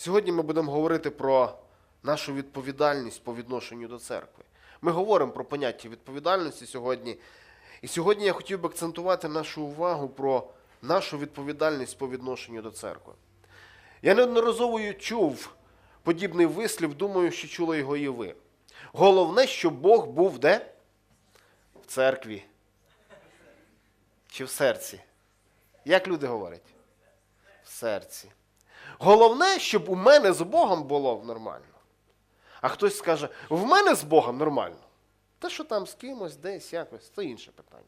Сьогодні ми будемо говорити про нашу відповідальність по відношенню до церкви. Ми говоримо про поняття відповідальності сьогодні. І сьогодні я хотів би акцентувати нашу увагу про нашу відповідальність по відношенню до церкви. Я неодноразово чув подібний вислів, думаю, що чули його і ви. Головне, щоб Бог був де? В церкві. Чи в серці? Як люди говорять? В серці. Головне, щоб у мене з Богом було нормально. А хтось скаже, в мене з Богом нормально. Те, що там з кимось, десь якось, це інше питання.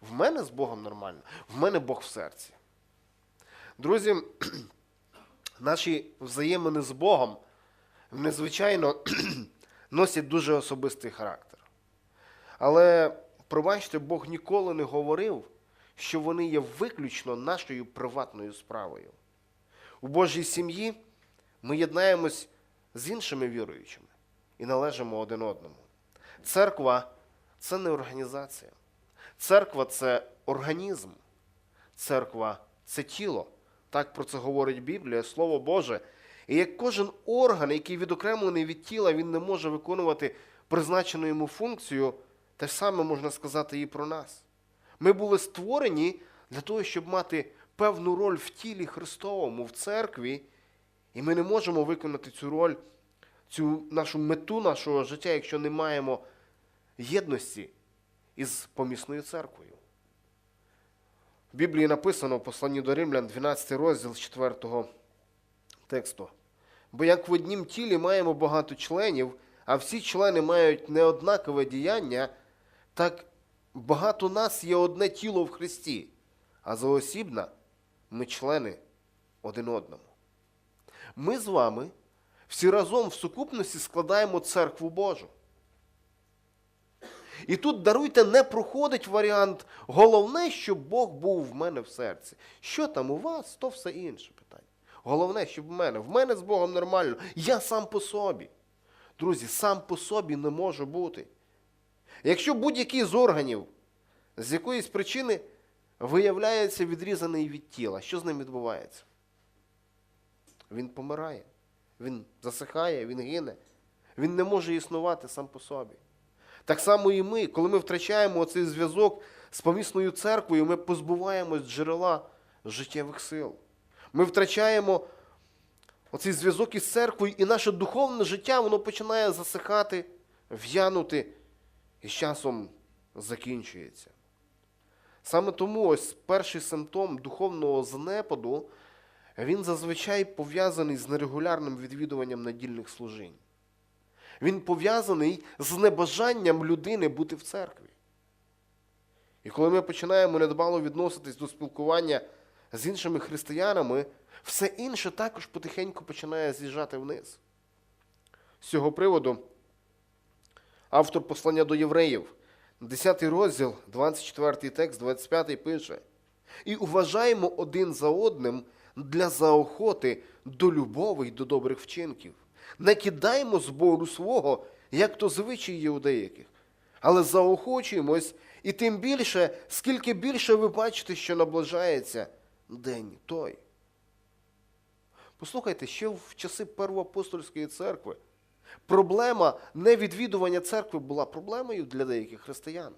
В мене з Богом нормально, в мене Бог в серці. Друзі, наші взаємини з Богом незвичайно носять дуже особистий характер. Але, пробачте, Бог ніколи не говорив, що вони є виключно нашою приватною справою. У Божій сім'ї ми єднаємось з іншими віруючими і належимо один одному. Церква це не організація. Церква це організм. Церква це тіло. Так про це говорить Біблія, Слово Боже. І як кожен орган, який відокремлений від тіла, він не може виконувати призначену йому функцію, те ж саме можна сказати і про нас. Ми були створені для того, щоб мати певну роль в тілі Христовому, в церкві, і ми не можемо виконати цю роль, цю нашу мету нашого життя, якщо не маємо єдності із помісною церквою. В Біблії написано в посланні до Римлян, 12 розділ 4 тексту. Бо як в однім тілі маємо багато членів, а всі члени мають неоднакове діяння, так багато нас є одне тіло в Христі, а заосібна ми члени один одному. Ми з вами всі разом в сукупності складаємо церкву Божу. І тут даруйте, не проходить варіант. Головне, щоб Бог був в мене в серці. Що там у вас, то все інше питання. Головне, щоб в мене. В мене з Богом нормально. Я сам по собі. Друзі, сам по собі не можу бути. Якщо будь-який з органів з якоїсь причини виявляється відрізаний від тіла, що з ним відбувається? Він помирає, він засихає, він гине, він не може існувати сам по собі. Так само і ми, коли ми втрачаємо цей зв'язок з помісною церквою, ми позбуваємось джерела життєвих сил. Ми втрачаємо оцей зв'язок із церквою, і наше духовне життя воно починає засихати, в'янути і з часом закінчується. Саме тому ось перший симптом духовного занепаду, він зазвичай пов'язаний з нерегулярним відвідуванням надільних служінь. Він пов'язаний з небажанням людини бути в церкві. І коли ми починаємо недбало відноситись до спілкування з іншими християнами, все інше також потихеньку починає з'їжджати вниз. З цього приводу автор послання до євреїв, 10 розділ, 24 текст, 25 пише: І уважаємо один за одним для заохоти до любові й до добрих вчинків. Не кидаємо збору свого, як то звичай є у деяких, але заохочуємось, і тим більше, скільки більше ви бачите, що наближається день той. Послухайте, ще в часи Первоапостольської церкви проблема невідвідування церкви була проблемою для деяких християн.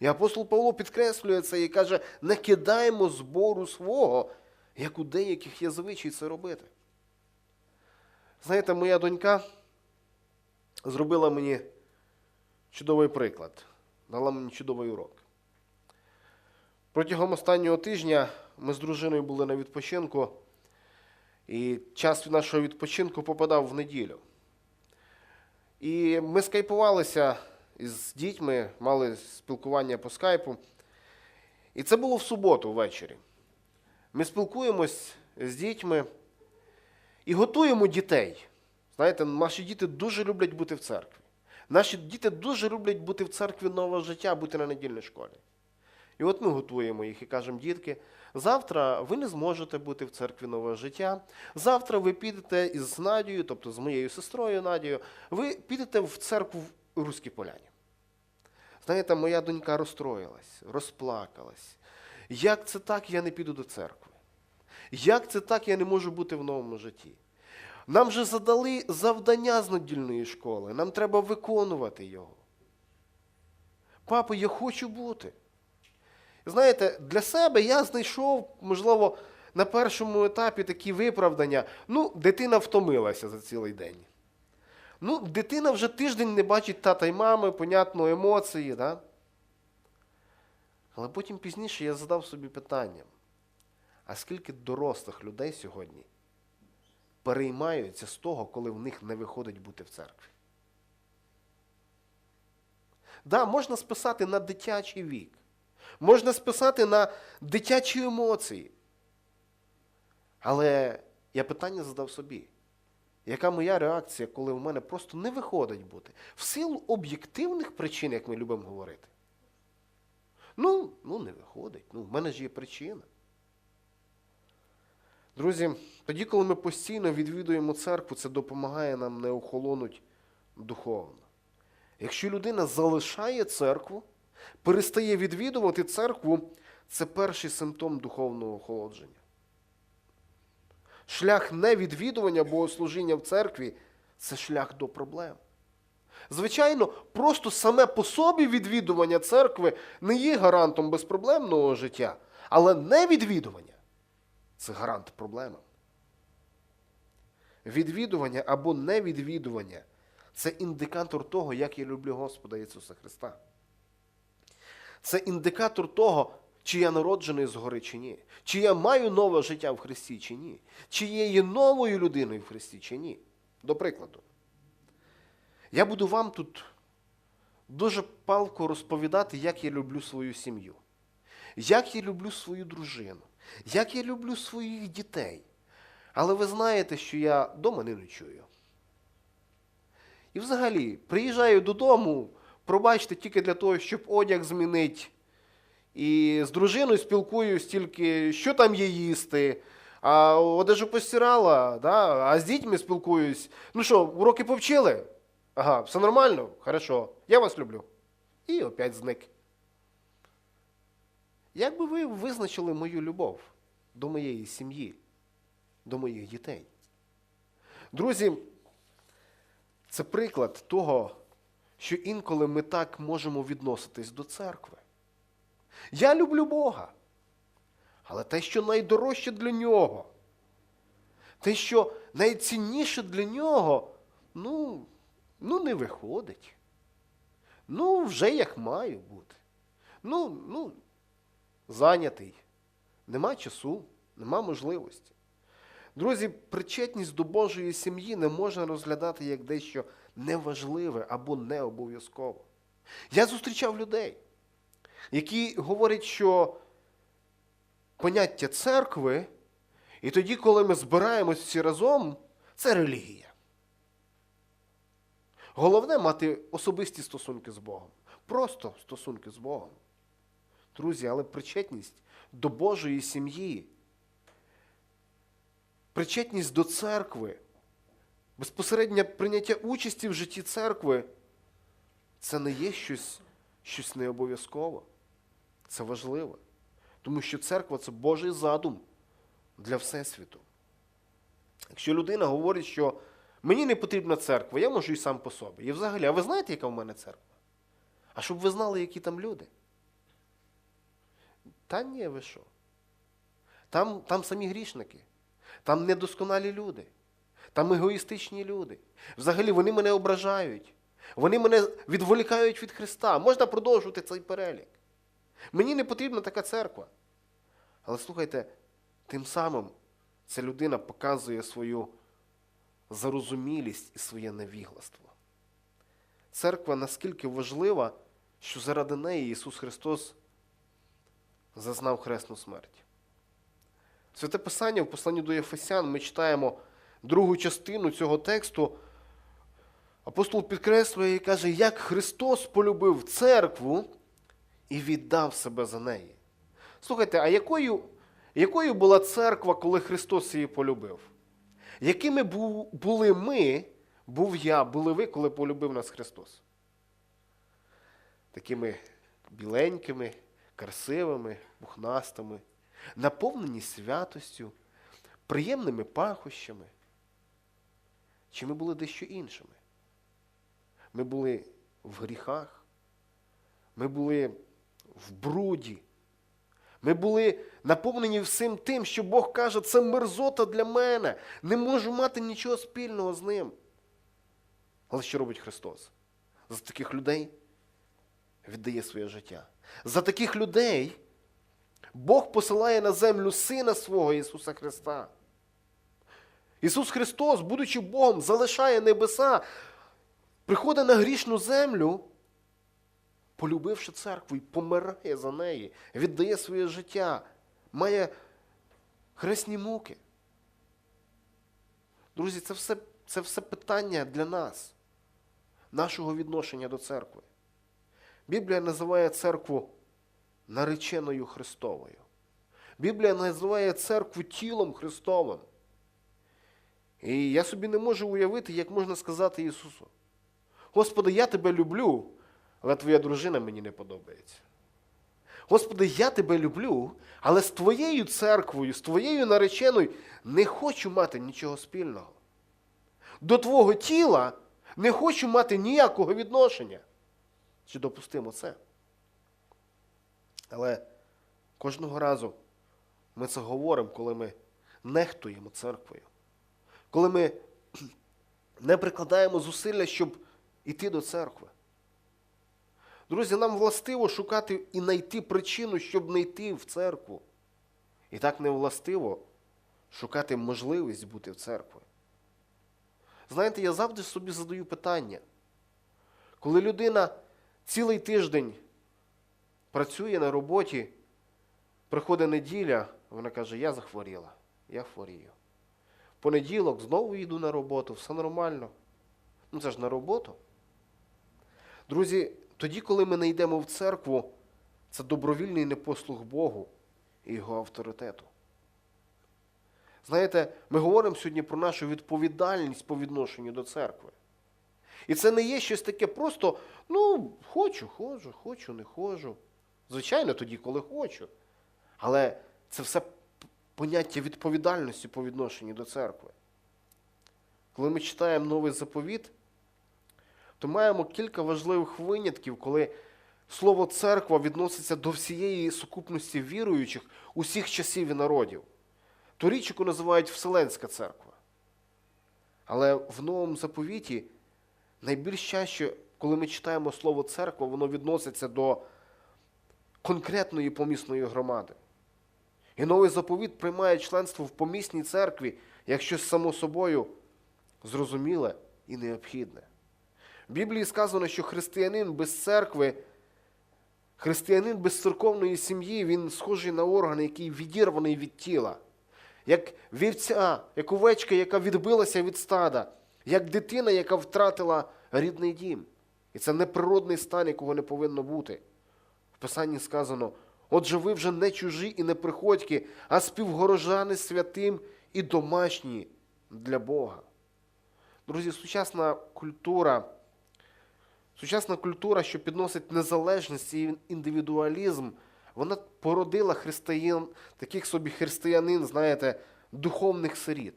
І апостол Павло підкреслює це і каже: не кидаємо збору свого, як у деяких є звичай це робити. Знаєте, моя донька зробила мені чудовий приклад, дала мені чудовий урок. Протягом останнього тижня ми з дружиною були на відпочинку, і час нашого відпочинку попадав в неділю. І ми скайпувалися із дітьми, мали спілкування по скайпу. І це було в суботу ввечері. Ми спілкуємось з дітьми і готуємо дітей. Знаєте, наші діти дуже люблять бути в церкві. Наші діти дуже люблять бути в церкві нового життя, бути на недільній школі. І от ми готуємо їх і кажемо, дітки, завтра ви не зможете бути в церкві нового життя. Завтра ви підете із Надією, тобто з моєю сестрою Надією, ви підете в церкву в Руській Поляні. Знаєте, моя донька розстроїлась, розплакалась. Як це так, я не піду до церкви? Як це так я не можу бути в новому житті? Нам же задали завдання з недільної школи, нам треба виконувати його. Папа, я хочу бути. Знаєте, для себе я знайшов, можливо, на першому етапі такі виправдання. Ну, дитина втомилася за цілий день. Ну, дитина вже тиждень не бачить тата й мами, понятно, емоції, да? Але потім пізніше я задав собі питання: а скільки дорослих людей сьогодні переймаються з того, коли в них не виходить бути в церкві? Да, можна списати на дитячий вік, можна списати на дитячі емоції. Але я питання задав собі. Яка моя реакція, коли в мене просто не виходить бути? В силу об'єктивних причин, як ми любимо говорити. Ну, ну не виходить. Ну, в мене ж є причина. Друзі, тоді, коли ми постійно відвідуємо церкву, це допомагає нам не охолонуть духовно. Якщо людина залишає церкву, перестає відвідувати церкву, це перший симптом духовного охолодження. Шлях невідвідування богослужіння в церкві це шлях до проблем. Звичайно, просто саме по собі відвідування церкви не є гарантом безпроблемного життя, але невідвідування це гарант проблеми. Відвідування або невідвідування це індикатор того, як я люблю Господа Ісуса Христа. Це індикатор того, чи я народжений згори чи ні, чи я маю нове життя в Христі чи ні, чи я є новою людиною в Христі чи ні. До прикладу, я буду вам тут дуже палко розповідати, як я люблю свою сім'ю, як я люблю свою дружину, як я люблю своїх дітей. Але ви знаєте, що я дома не ночую. І взагалі, приїжджаю додому, пробачте, тільки для того, щоб одяг змінити. І з дружиною спілкуюсь тільки, що там є їсти. А одежу постирала, да? а з дітьми спілкуюсь. Ну що, уроки повчили? Ага, все нормально? Хорошо. Я вас люблю. І опять зник. Як би ви визначили мою любов до моєї сім'ї, до моїх дітей? Друзі, це приклад того, що інколи ми так можемо відноситись до церкви. Я люблю Бога. Але те, що найдорожче для нього, те, що найцінніше для нього, ну, ну не виходить. Ну, вже як має бути. Ну, ну, зайнятий. Нема часу, нема можливості. Друзі, причетність до Божої сім'ї не можна розглядати як дещо неважливе або не обов'язково. Я зустрічав людей, які говорять, що поняття церкви, і тоді, коли ми збираємось всі разом, це релігія. Головне мати особисті стосунки з Богом. Просто стосунки з Богом. Друзі, але причетність до Божої сім'ї, причетність до церкви, безпосереднє прийняття участі в житті церкви це не є щось, щось не обов'язкове. Це важливо. Тому що церква це Божий задум для Всесвіту. Якщо людина говорить, що мені не потрібна церква, я можу і сам по собі. І взагалі, а ви знаєте, яка в мене церква? А щоб ви знали, які там люди? Та ні, ви що? Там, там самі грішники, там недосконалі люди, там егоїстичні люди. Взагалі вони мене ображають, вони мене відволікають від Христа. Можна продовжувати цей перелік. Мені не потрібна така церква. Але слухайте, тим самим ця людина показує свою зарозумілість і своє невігластво. Церква наскільки важлива, що заради неї Ісус Христос зазнав хресну смерть. Святе Писання в посланні до Єфесян ми читаємо другу частину цього тексту. Апостол підкреслює і каже, як Христос полюбив церкву і віддав себе за неї. Слухайте, а якою, якою була церква, коли Христос її полюбив? Якими були ми, був я, були ви, коли полюбив нас Христос? Такими біленькими, красивими, пухнастими, наповнені святостю, приємними пахощами? Чи ми були дещо іншими? Ми були в гріхах, ми були в бруді, ми були наповнені всім тим, що Бог каже, це мерзота для мене. Не можу мати нічого спільного з ним. Але що робить Христос? За таких людей віддає своє життя. За таких людей Бог посилає на землю Сина свого Ісуса Христа. Ісус Христос, будучи Богом, залишає небеса, приходить на грішну землю, полюбивши церкву і помирає за неї, віддає своє життя, має хресні муки. Друзі, це все, це все питання для нас, нашого відношення до церкви. Біблія називає церкву нареченою Христовою. Біблія називає церкву тілом Христовим. І я собі не можу уявити, як можна сказати Ісусу: Господи, я тебе люблю, але твоя дружина мені не подобається. Господи, я тебе люблю, але з твоєю церквою, з твоєю нареченою не хочу мати нічого спільного. До твого тіла не хочу мати ніякого відношення. Чи допустимо це? Але кожного разу ми це говоримо, коли ми нехтуємо церквою, коли ми не прикладаємо зусилля, щоб іти до церкви. Друзі, нам властиво шукати і знайти причину, щоб не йти в церкву. І так не властиво шукати можливість бути в церкві. Знаєте, я завжди собі задаю питання, коли людина цілий тиждень працює на роботі, приходить неділя, вона каже, я захворіла, я хворію. Понеділок знову йду на роботу, все нормально. Ну це ж на роботу. Друзі, тоді, коли ми не йдемо в церкву, це добровільний непослух Богу і Його авторитету. Знаєте, ми говоримо сьогодні про нашу відповідальність по відношенню до церкви. І це не є щось таке просто, ну, хочу, ходжу, хочу, не ходжу. Звичайно, тоді, коли хочу. Але це все поняття відповідальності по відношенню до церкви. Коли ми читаємо новий заповіт, то маємо кілька важливих винятків, коли слово церква відноситься до всієї сукупності віруючих усіх часів і народів. Ту річ, яку називають Вселенська церква. Але в новому заповіті найбільш чаще, коли ми читаємо слово церква, воно відноситься до конкретної помісної громади. І новий заповіт приймає членство в помісній церкві як щось само собою зрозуміле і необхідне. В Біблії сказано, що християнин без церкви, християнин без церковної сім'ї, він схожий на орган, який відірваний від тіла, як вівця, як овечка, яка відбилася від стада, як дитина, яка втратила рідний дім. І це неприродний стан, якого не повинно бути. В Писанні сказано: отже, ви вже не чужі і не приходьки, а співгорожани святим і домашні для Бога. Друзі, сучасна культура, сучасна культура, що підносить незалежність і індивідуалізм, вона породила християн, таких собі християнин, знаєте, духовних сиріт.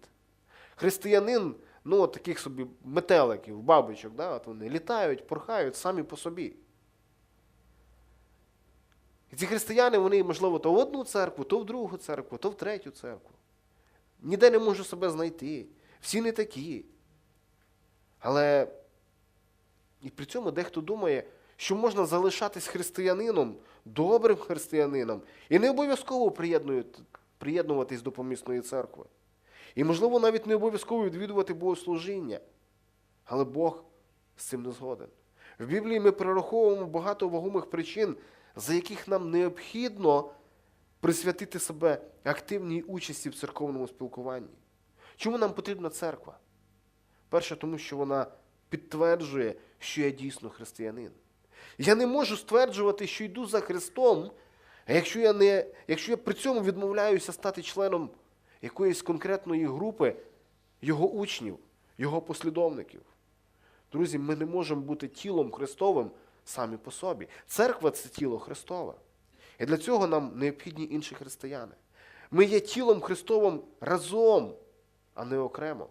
Християнин, ну, таких собі метеликів, бабочок, да, от вони літають, порхають самі по собі. І ці християни, вони, можливо, то в одну церкву, то в другу церкву, то в третю церкву. Ніде не можу себе знайти. Всі не такі. Але і при цьому дехто думає, що можна залишатись християнином, добрим християнином, і не обов'язково приєднуватись до помісної церкви. І, можливо, навіть не обов'язково відвідувати богослужіння. Але Бог з цим не згоден. В Біблії ми перераховуємо багато вагомих причин, за яких нам необхідно присвятити себе активній участі в церковному спілкуванні. Чому нам потрібна церква? Перше, тому що вона підтверджує, що я дійсно християнин. Я не можу стверджувати, що йду за Христом, якщо я, не, якщо я при цьому відмовляюся стати членом якоїсь конкретної групи його учнів, його послідовників. Друзі, ми не можемо бути тілом Христовим самі по собі. Церква це тіло Христове. І для цього нам необхідні інші християни. Ми є тілом Христовим разом, а не окремо.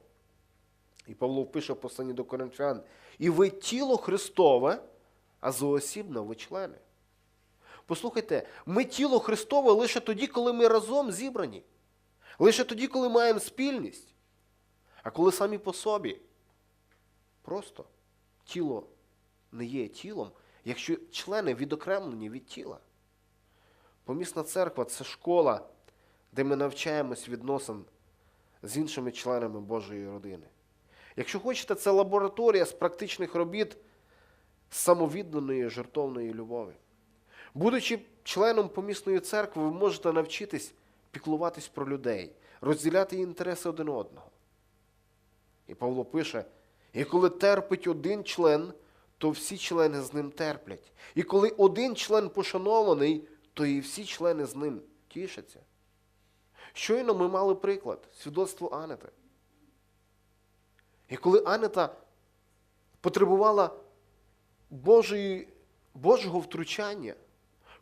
І Павло пише в посланні до Коринфян, і ви тіло Христове, а зоосібно ви члени. Послухайте, ми тіло Христове лише тоді, коли ми разом зібрані. Лише тоді, коли маємо спільність. А коли самі по собі. Просто тіло не є тілом, якщо члени відокремлені від тіла. Помісна церква це школа, де ми навчаємось відносин з іншими членами Божої родини. Якщо хочете, це лабораторія з практичних робіт самовідданої жертовної любові. Будучи членом помісної церкви, ви можете навчитись піклуватись про людей, розділяти інтереси один одного. І Павло пише: і коли терпить один член, то всі члени з ним терплять. І коли один член пошанований, то і всі члени з ним тішаться. Щойно ми мали приклад свідоцтво Анети. І коли Анета потребувала Божої, Божого втручання,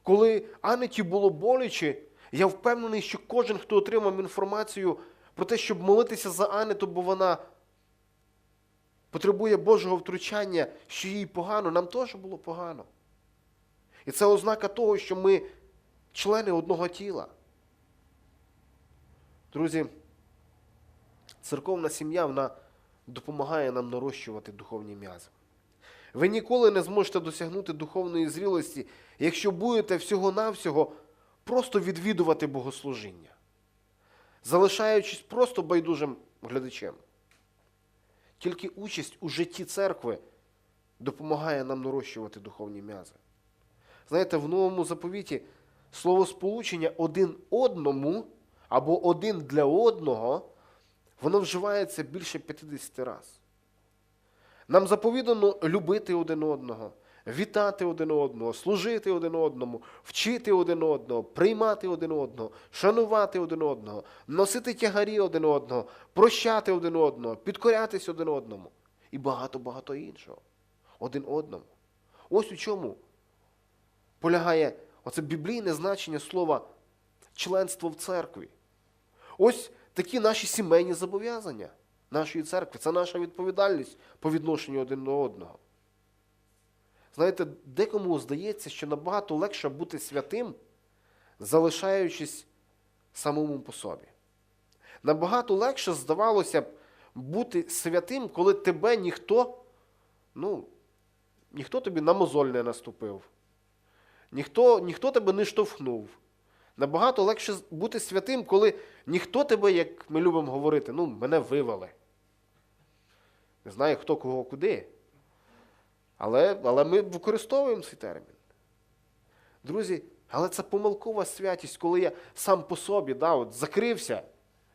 коли Анеті було боляче, я впевнений, що кожен, хто отримав інформацію про те, щоб молитися за Анету, бо вона потребує Божого втручання, що їй погано, нам теж було погано. І це ознака того, що ми члени одного тіла. Друзі, церковна сім'я вона допомагає нам нарощувати духовні м'язи. Ви ніколи не зможете досягнути духовної зрілості, якщо будете всього-навсього просто відвідувати богослужіння, залишаючись просто байдужим глядачем. Тільки участь у житті церкви допомагає нам нарощувати духовні м'язи. Знаєте, в новому заповіті словосполучення один одному або один для одного, воно вживається більше 50 разів. Нам заповідано любити один одного, вітати один одного, служити один одному, вчити один одного, приймати один одного, шанувати один одного, носити тягарі один одного, прощати один одного, підкорятись один одному і багато-багато іншого. Один одному. Ось у чому полягає оце біблійне значення слова членство в церкві. Ось такі наші сімейні зобов'язання нашої церкви. Це наша відповідальність по відношенню один до одного. Знаєте, декому здається, що набагато легше бути святим, залишаючись самому по собі. Набагато легше здавалося б бути святим, коли тебе ніхто, ну, ніхто тобі на мозоль не наступив, ніхто, ніхто тебе не штовхнув. Набагато легше бути святим, коли ніхто тебе, як ми любимо говорити, ну, мене вивели. Не знаю, хто кого куди. Але, але ми використовуємо цей термін. Друзі, але це помилкова святість, коли я сам по собі да, от, закрився,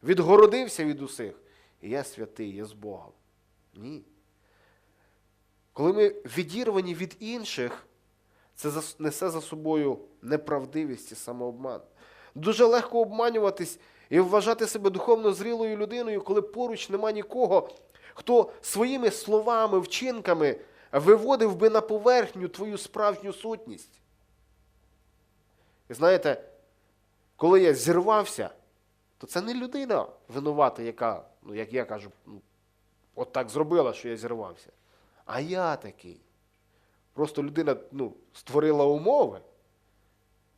відгородився від усіх. І я святий, я з Богом. Ні. Коли ми відірвані від інших, це несе за собою неправдивість і самообман. Дуже легко обманюватись і вважати себе духовно зрілою людиною, коли поруч нема нікого, хто своїми словами, вчинками виводив би на поверхню твою справжню сутність. І знаєте, коли я зірвався, то це не людина винувата, яка, ну як я кажу, ну, от так зробила, що я зірвався. А я такий. Просто людина ну, створила умови,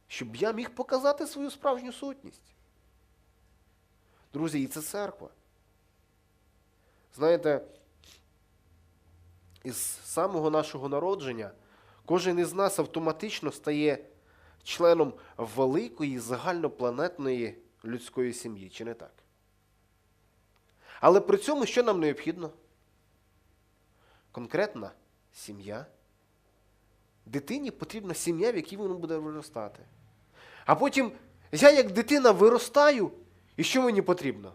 щоб я міг показати свою справжню сутність. Друзі, і це церква. Знаєте, із самого нашого народження кожен із нас автоматично стає членом великої загальнопланетної людської сім'ї, чи не так? Але при цьому що нам необхідно? Конкретна сім'я. Дитині потрібна сім'я, в якій вона буде виростати. А потім я, як дитина, виростаю, і що мені потрібно?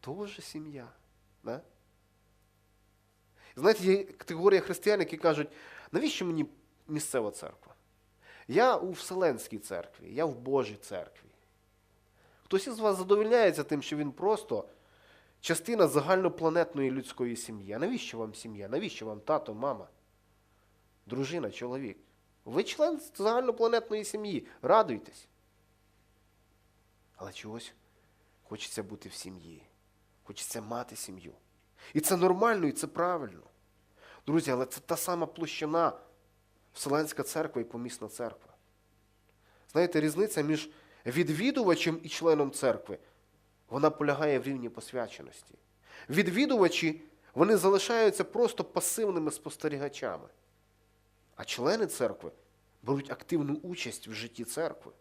Тоже сім'я. Да? Знаєте, є категорія християн, які кажуть, навіщо мені місцева церква? Я у Вселенській церкві, я в Божій церкві. Хтось із вас задовольняється тим, що він просто частина загальнопланетної людської сім'ї. А навіщо вам сім'я? Навіщо вам тато, мама, дружина, чоловік? Ви член загальнопланетної сім'ї. Радуйтесь. Але чогось хочеться бути в сім'ї, хочеться мати сім'ю. І це нормально, і це правильно. Друзі, але це та сама площина Вселенська церква і помісна церква. Знаєте, різниця між відвідувачем і членом церкви, вона полягає в рівні посвяченості. Відвідувачі, вони залишаються просто пасивними спостерігачами. А члени церкви беруть активну участь в житті церкви.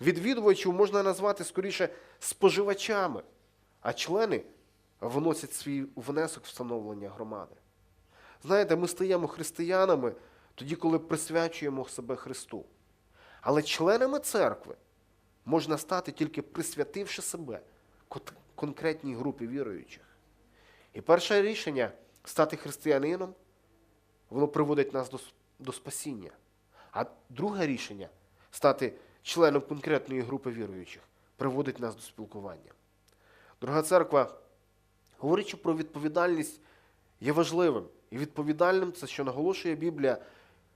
Відвідувачів можна назвати скоріше споживачами, а члени вносять свій внесок в встановлення громади. Знаєте, ми стаємо християнами тоді, коли присвячуємо себе Христу. Але членами церкви можна стати тільки присвятивши себе конкретній групі віруючих. І перше рішення стати християнином, воно приводить нас до, до спасіння. А друге рішення стати членом конкретної групи віруючих приводить нас до спілкування. Дорога церква, говорячи про відповідальність, є важливим. І відповідальним це, що наголошує Біблія,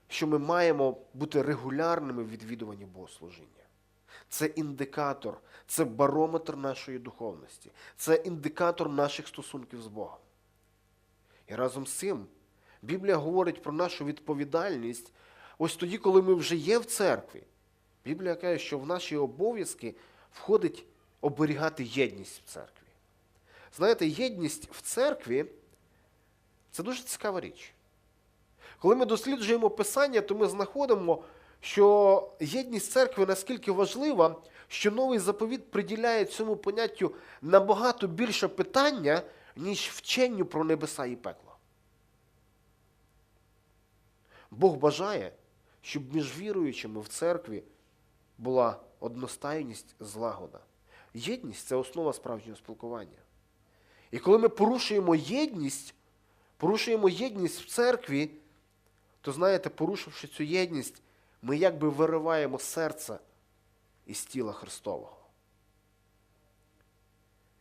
що ми маємо бути регулярними в відвідуванні богослужіння. Це індикатор, це барометр нашої духовності, це індикатор наших стосунків з Богом. І разом з цим Біблія говорить про нашу відповідальність ось тоді, коли ми вже є в церкві. Біблія каже, що в наші обов'язки входить оберігати єдність в церкві. Знаєте, єдність в церкві це дуже цікава річ. Коли ми досліджуємо Писання, то ми знаходимо, що єдність церкви наскільки важлива, що новий заповіт приділяє цьому поняттю набагато більше питання, ніж вченню про небеса і пекло. Бог бажає, щоб між віруючими в церкві була одностайність, злагода. Єдність це основа справжнього спілкування. І коли ми порушуємо єдність, порушуємо єдність в церкві, то знаєте, порушивши цю єдність, ми якби вириваємо серце із тіла Христового.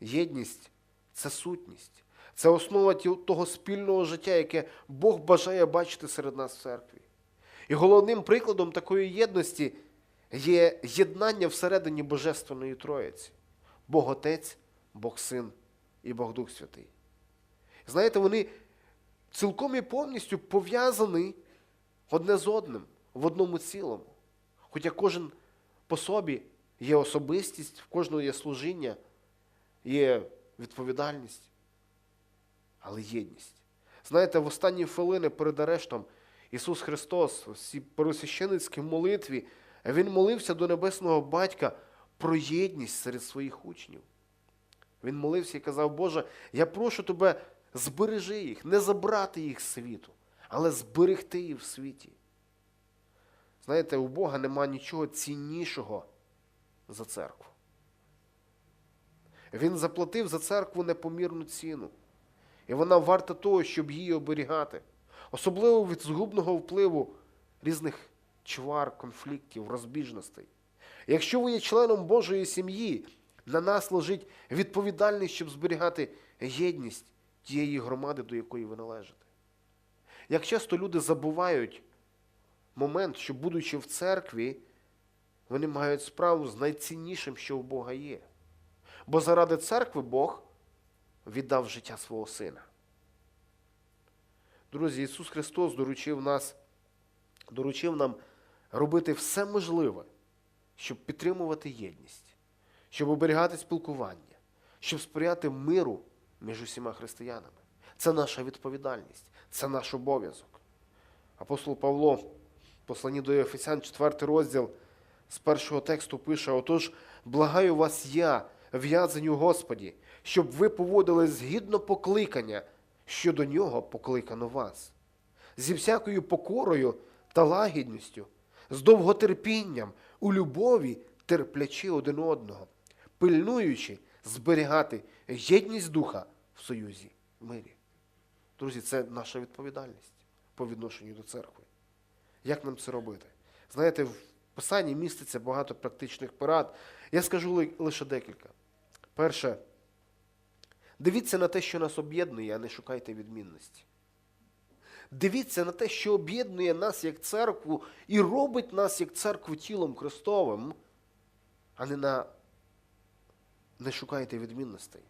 Єдність це сутність, це основа того спільного життя, яке Бог бажає бачити серед нас в церкві. І головним прикладом такої єдності є єднання всередині Божественної Троїці. Бог Отець, Бог Син і Бог Дух Святий. Знаєте, вони цілком і повністю пов'язані одне з одним в одному цілому. Хоча кожен по собі є особистість, в кожного є служіння, є відповідальність, але єдність. Знаєте, в останні хвилини перед арештом Ісус Христос, в цій пересвященицькій молитві, Він молився до Небесного Батька про єдність серед своїх учнів. Він молився і казав, Боже, я прошу тебе, збережи їх, не забрати їх з світу, але зберегти їх в світі. Знаєте, у Бога нема нічого ціннішого за церкву. Він заплатив за церкву непомірну ціну. І вона варта того, щоб її оберігати. Особливо від згубного впливу різних чвар, конфліктів, розбіжностей. Якщо ви є членом Божої сім'ї, на нас лежить відповідальність, щоб зберігати єдність тієї громади, до якої ви належите. Як часто люди забувають момент, що, будучи в церкві, вони мають справу з найціннішим, що у Бога є. Бо заради церкви Бог віддав життя свого сина. Друзі, Ісус Христос доручив нас, доручив нам робити все можливе, щоб підтримувати єдність, щоб оберігати спілкування, щоб сприяти миру між усіма християнами. Це наша відповідальність, це наш обов'язок. Апостол Павло, посланні до Ефесян, 4 розділ, з першого тексту пише: Отож, благаю вас я, в'язаню Господі, щоб ви поводили згідно покликання, що до нього покликано вас, зі всякою покорою та лагідністю, з довготерпінням, у любові терплячи один одного, пильнуючи зберігати єдність духа в союзі мирі. Друзі, це наша відповідальність по відношенню до церкви. Як нам це робити? Знаєте, в Писанні міститься багато практичних порад. Я скажу лише декілька. Перше, дивіться на те, що нас об'єднує, а не шукайте відмінності. Дивіться на те, що об'єднує нас як церкву і робить нас як церкву тілом Христовим, а не на не шукайте відмінностей.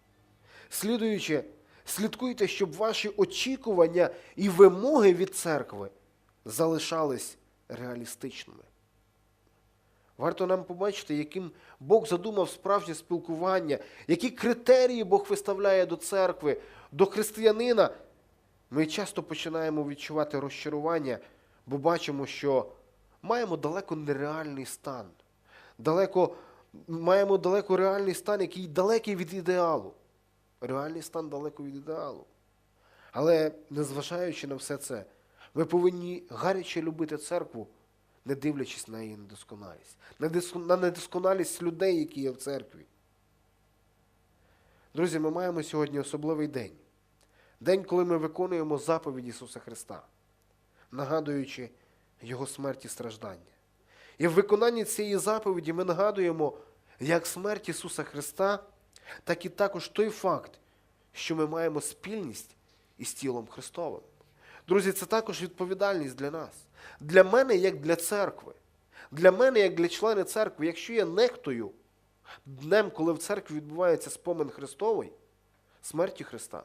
Слідуючи, слідкуйте, щоб ваші очікування і вимоги від церкви залишались реалістичними. Варто нам побачити, яким Бог задумав справжнє спілкування, які критерії Бог виставляє до церкви, до християнина. Ми часто починаємо відчувати розчарування, бо бачимо, що маємо далеко нереальний стан. Далеко, маємо далеко реальний стан, який далекий від ідеалу. Реальний стан далеко від ідеалу. Але незважаючи на все це, ми повинні гаряче любити церкву, не дивлячись на її недосконалість, на на недосконалість людей, які є в церкві. Друзі, ми маємо сьогодні особливий день. День, коли ми виконуємо заповідь Ісуса Христа, нагадуючи Його смерть і страждання. І в виконанні цієї заповіді ми нагадуємо як смерть Ісуса Христа, так і також той факт, що ми маємо спільність із тілом Христовим. Друзі, це також відповідальність для нас. Для мене, як для церкви. Для мене, як для члена церкви, якщо я нехтою днем, коли в церкві відбувається спомин Христовий, смерті Христа,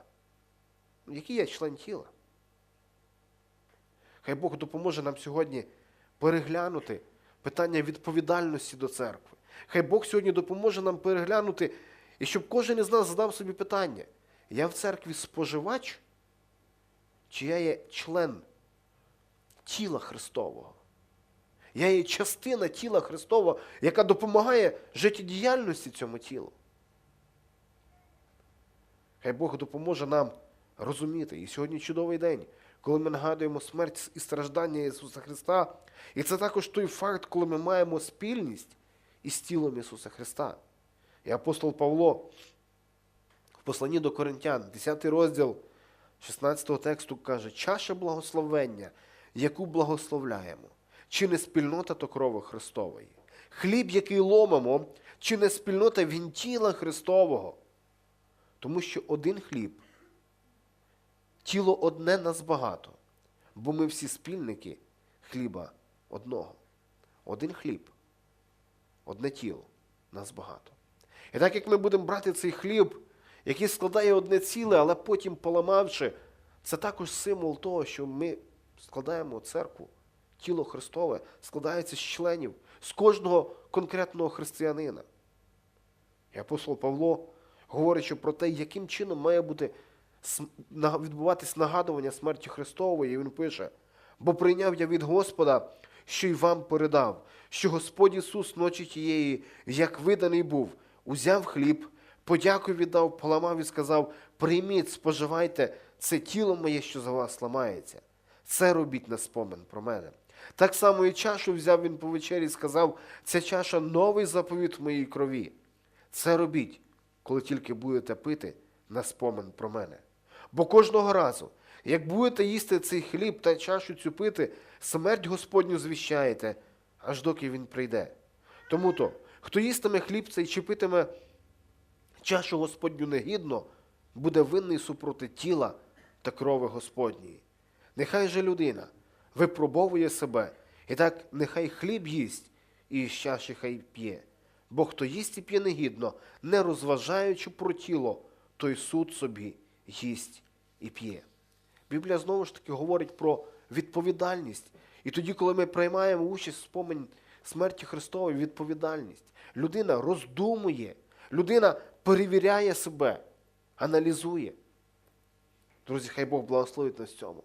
який я член тіла? Хай Бог допоможе нам сьогодні переглянути питання відповідальності до церкви. Хай Бог сьогодні допоможе нам переглянути, і щоб кожен із нас задав собі питання: я в церкві споживач, чи я є член тіла Христового? Я є частина тіла Христового, яка допомагає життєдіяльності цьому тілу. Хай Бог допоможе нам розуміти. І сьогодні чудовий день, коли ми нагадуємо смерть і страждання Ісуса Христа. І це також той факт, коли ми маємо спільність із тілом Ісуса Христа. І апостол Павло в посланні до Коринтян, 10 розділ 16 тексту каже, чаша благословення, яку благословляємо, чи не спільнота то крови Христової. Хліб, який ломимо, чи не спільнота він тіла Христового. Тому що один хліб, тіло одне нас багато, бо ми всі спільники хліба одного. Один хліб, одне тіло, нас багато. І так як ми будемо брати цей хліб, який складає одне ціле, але потім поламавши, це також символ того, що ми складаємо церкву, тіло Христове складається з членів, з кожного конкретного християнина. І апостол Павло, говорячи про те, яким чином має бути відбуватись нагадування смерті Христової, він пише: бо прийняв я від Господа, що й вам передав, що Господь Ісус ночі тієї, як виданий був, узяв хліб, подяку віддав, поламав і сказав: прийміть, споживайте, це тіло моє, що за вас ламається. Це робіть на спомин про мене. Так само і чашу взяв він по вечері і сказав: ця чаша новий заповіт моїй крові. Це робіть, коли тільки будете пити на спомин про мене. Бо кожного разу, як будете їсти цей хліб та чашу цю пити, смерть Господню звіщаєте, аж доки він прийде. Тому то, хто їстиме хліб цей чи питиме чашу Господню негідно, буде винний супроти тіла та крови Господньої. Нехай же людина випробовує себе, і так нехай хліб їсть, і з чаші хай п'є. Бо хто їсть і п'є негідно, не розважаючи про тіло, той суд собі їсть і п'є. Біблія знову ж таки говорить про відповідальність. І тоді, коли ми приймаємо участь в спомень смерті Христової, відповідальність. Людина роздумує, людина перевіряє себе, аналізує. Друзі, хай Бог благословить нас в цьому.